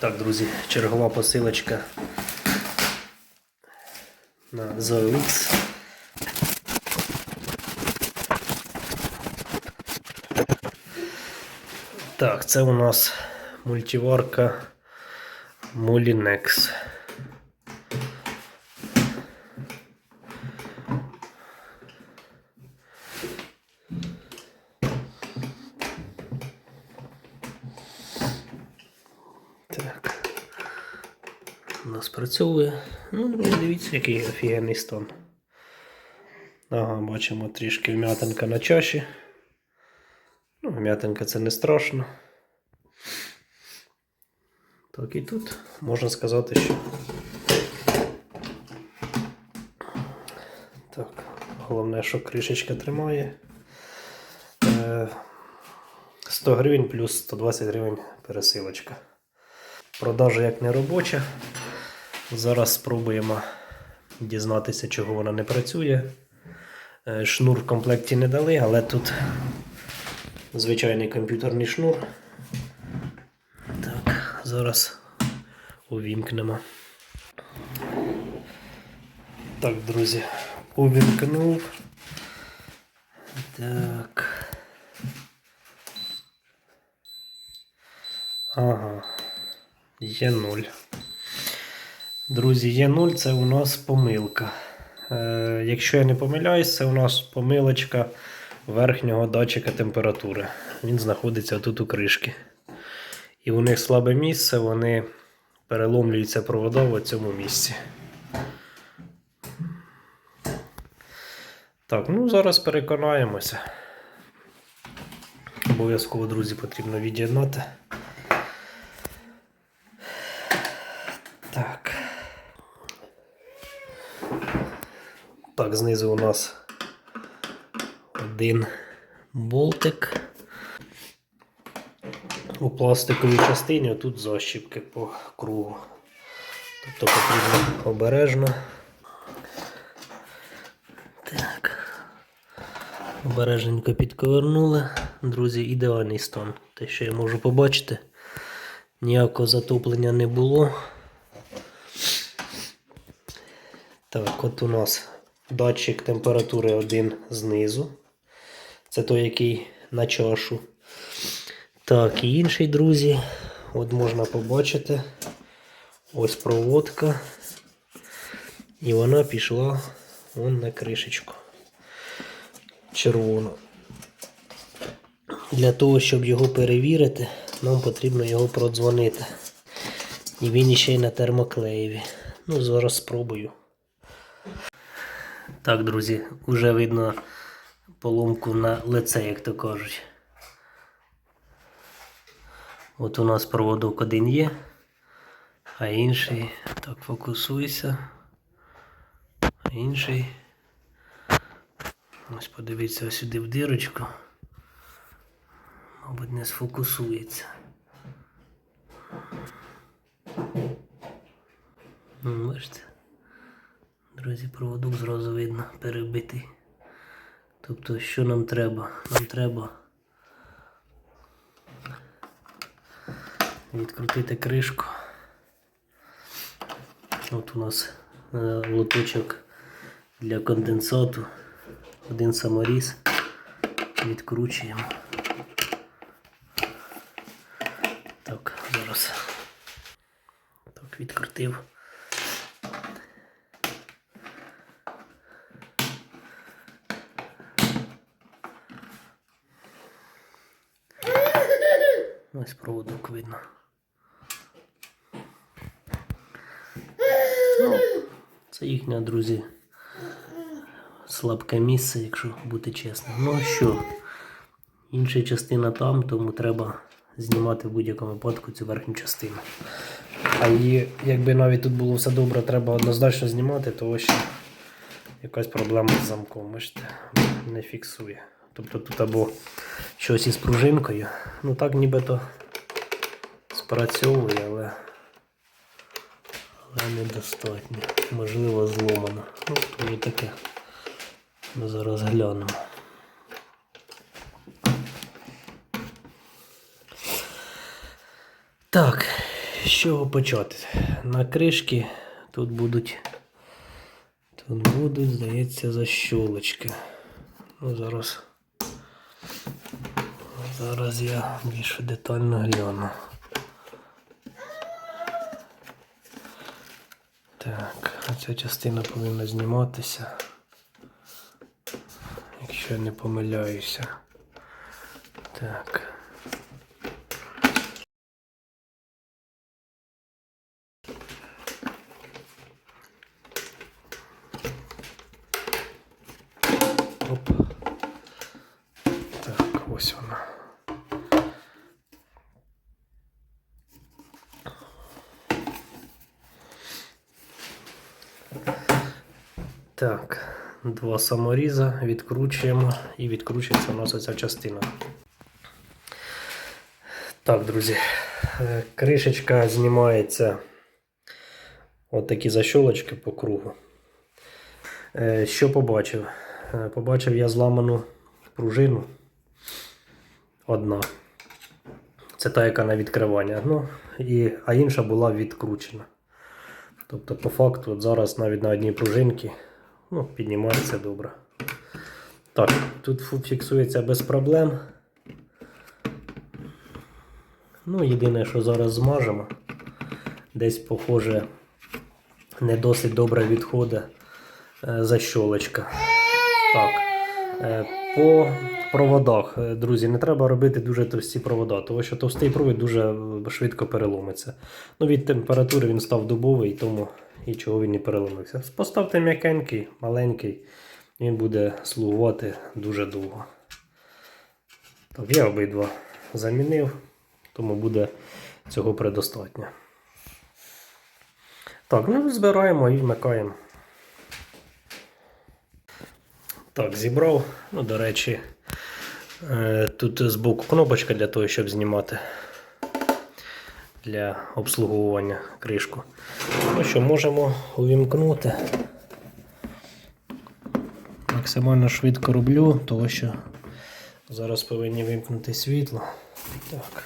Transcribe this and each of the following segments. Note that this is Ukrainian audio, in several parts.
Так, друзі, чергова посилочка на ZOX. Так, це у нас мультиварка Molinex. У нас працьовує. Ну, дивіться, який офігенний стан. Ага, бачимо трішки вм'ятинка на чаші. Ну, вм'ятинка це не страшно. Так і тут можна сказати, що. Так, головне, що кришечка тримає. Е, 100 гривень плюс 120 гривень пересилочка. Продажа як не робоча. Зараз спробуємо дізнатися, чого вона не працює. Е, Шнур в комплекті не дали, але тут звичайний комп'ютерний шнур. Так, зараз увімкнемо. Так, друзі, увімкнув. Так. Ага. Є 0. Друзі, є 0 це у нас помилка. Е, якщо я не помиляюсь, це у нас помилочка верхнього датчика температури. Він знаходиться тут у кришки. І у них слабе місце, вони переломлюються провода в цьому місці. Так, ну зараз переконаємося. Обов'язково, друзі, потрібно від'єднати. Так. Так, знизу у нас один болтик. У пластиковій частині тут защіпки по кругу. Тобто потрібно обережно. Так. Обережненько підковернули. Друзі, ідеальний стан. Те, що я можу побачити. Ніякого затоплення не було. Так, от у нас датчик температури один знизу. Це той, який на чашу. Так, і інший, друзі, от можна побачити. Ось проводка. І вона пішла вон на кришечку. Червону. Для того, щоб його перевірити, нам потрібно його продзвонити. І він ще й на термоклеєві. Ну, зараз спробую. Так, друзі, вже видно поломку на лице, як то кажуть. От у нас проводок один є, а інший. Так, фокусуйся. А інший. Ось подивіться сюди в дирочку. Мабуть, не сфокусується. Бачите? Друзі, проводок зразу видно перебитий. Тобто, що нам треба? Нам треба відкрутити кришку. От у нас е, лоточок для конденсату. Один саморіз. Відкручуємо. Так, зараз. Так, відкрутив. Ось проводок видно. Ну, це їхня, друзі, слабке місце, якщо бути чесним. Ну що? Інша частина там, тому треба знімати в будь-якому випадку цю верхню частину. А її, якби навіть тут було все добре, треба однозначно знімати, то ще якась проблема з замком. Бачите, не фіксує. Тобто тут або щось із пружинкою. Ну так нібито спрацьовує, але, але недостатньо. Можливо, зломано. Ну, то таке. Ми зараз глянемо. Так, з чого почати? На кришки тут будуть. Тут будуть, здається, защолочки. Ну, зараз. Зараз я більш детально гляну. Так, ця частина повинна зніматися. Якщо я не помиляюся. Так. Оп. Так, ось вона. Так, два саморіза відкручуємо і відкручується у нас оця частина. Так, друзі, е, кришечка знімається от такі защолочки по кругу. Е, Що побачив? Е, Побачив я зламану пружину. Одна. Це та, яка на відкривання. Ну, і, а інша була відкручена. Тобто, по факту, от зараз навіть на одній пружинці ну, піднімається добре. Так, тут фіксується без проблем. Ну, єдине, що зараз змажемо. Десь, похоже, не досить добре відходить е, защолочка. Так. По проводах, е, друзі, не треба робити дуже товсті провода, тому що товстий провід дуже е, швидко переломиться. Ну, від температури він став дубовий, тому нічого він не переломився. Поставте м'якенький, маленький, він буде слугувати дуже довго. Так, я обидва замінив, тому буде цього предостатньо. Так, ну збираємо і вмикаємо. Так, зібрав. Ну, до речі, е, тут збоку кнопочка для того, щоб знімати для обслуговування кришку. Ну що, можемо увімкнути. Максимально швидко роблю, тому що зараз повинні вимкнути світло. Так.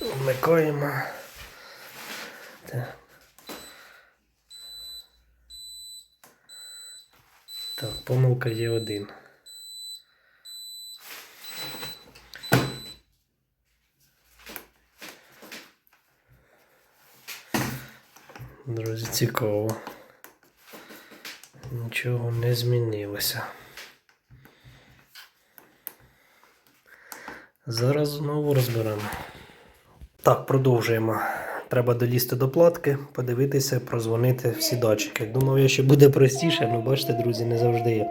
Вмикаємо. Так. Так, помилка є один. Друзі, цікаво. Нічого не змінилося. Зараз знову розберемо. Так, продовжуємо. Треба долізти до платки, подивитися, прозвонити всі датчики. Думав, я ще буде простіше, але бачите, друзі, не завжди є.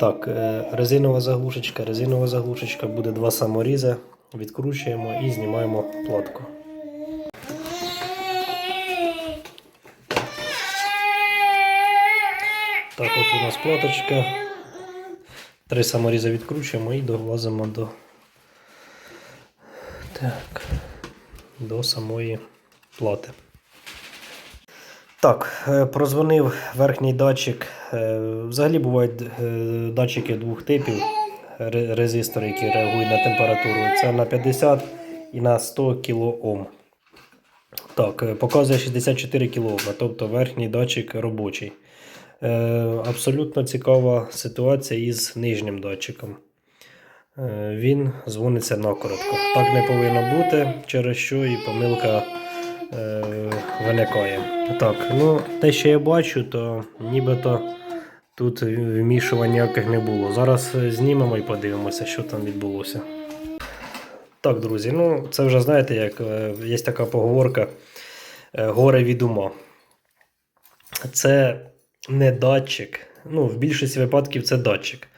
Так, е, резинова заглушечка, резинова заглушечка, буде два саморізи. Відкручуємо і знімаємо платку. Так, от у нас платочка. Три саморізи відкручуємо і доглазимо до. Так, до самої плати. Так, е, прозвонив верхній датчик. Е, Взагалі бувають е, датчики двох типів. Резистори, які реагують на температуру. Це на 50 і на 100 кОм. Так, показує 64 кОм, тобто верхній датчик робочий. Абсолютно цікава ситуація із нижнім датчиком. Він дзвониться накоротко. Так не повинно бути, через що і помилка виникає. Так, ну те, що я бачу, то нібито тут вмішувань ніяких не було. Зараз е, знімемо і подивимося, що там відбулося. Так, друзі, ну це вже знаєте, як е, є така поговорка е, горе від ума. Це не датчик. Ну, в більшості випадків це датчик.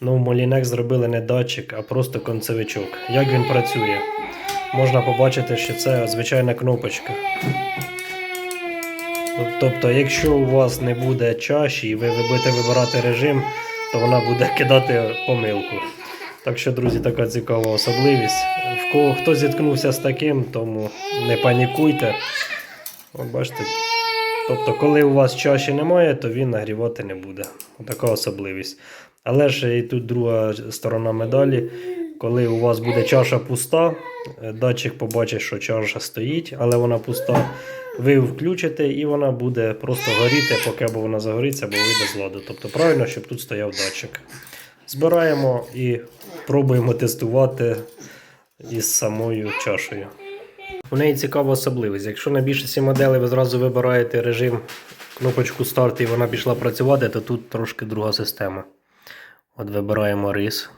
Ну, Molinex зробили не датчик, а просто концевичок. Як він працює? Можна побачити, що це звичайна кнопочка. Тобто, якщо у вас не буде чаші і ви будете вибирати режим, то вона буде кидати помилку. Так що, друзі, така цікава особливість. В кого хто зіткнувся з таким, тому не панікуйте. От бачите. Тобто, коли у вас чаші немає, то він нагрівати не буде. Така особливість. Але ж і тут друга сторона медалі. Коли у вас буде чаша пуста, е, датчик побачить, що чаша стоїть, але вона пуста. Ви включите і вона буде просто горіти, поки або вона загориться, або вийде з ладу. Тобто правильно, щоб тут стояв датчик. Збираємо і пробуємо тестувати із самою чашею. У неї цікава особливість. Якщо на більшості моделей ви зразу вибираєте режим, кнопочку старт і вона пішла працювати, то тут трошки друга система. От вибираємо рис.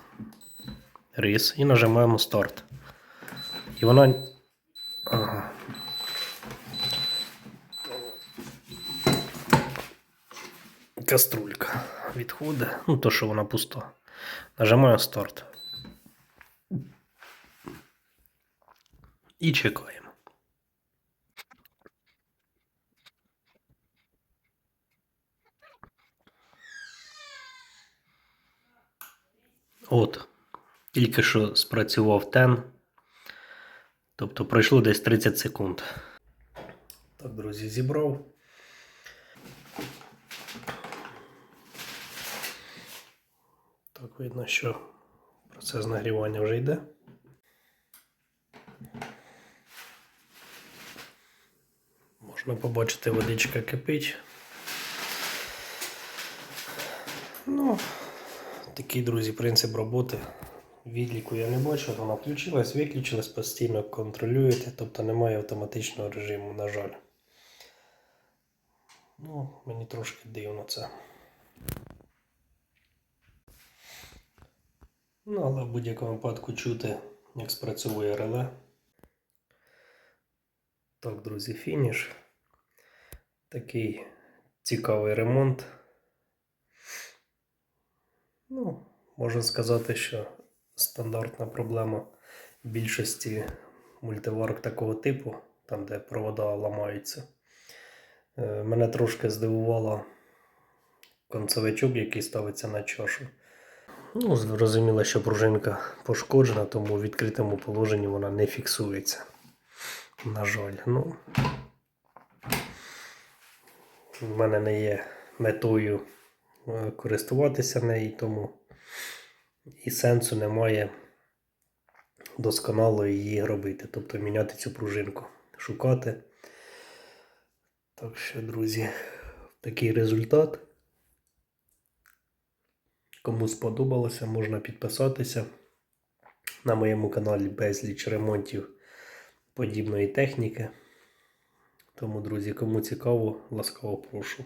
Рис і нажимаємо старт. І вона. Ага. Каструлька відходить. Ну, то, що вона пуста. Нажимаю старт. І чекаємо. От. Тільки що спрацював тен. Тобто пройшло десь 30 секунд. Так, друзі, зібрав. Так, видно, що процес нагрівання вже йде. Можна побачити, водичка кипить. Ну, такий, друзі, принцип роботи. Відліку я не бачу, вона включилась, виключилась, постійно контролюєте, тобто немає автоматичного режиму, на жаль. Ну, мені трошки дивно це. Ну, але в будь-якому випадку чути, як спрацьовує реле. Так, друзі, фініш. Такий цікавий ремонт. Ну, можна сказати, що стандартна проблема більшості мультиварок такого типу, там де провода ламаються. Е, Мене трошки здивувало концевичок, який ставиться на чашу. Ну, зрозуміло, що пружинка пошкоджена, тому в відкритому положенні вона не фіксується. На жаль, ну. В мене не є метою е, користуватися нею, тому і сенсу немає досконало її робити, тобто міняти цю пружинку, шукати. Так що, друзі, такий результат. Кому сподобалося, можна підписатися. На моєму каналі безліч ремонтів подібної техніки. Тому, друзі, кому цікаво, ласкаво прошу.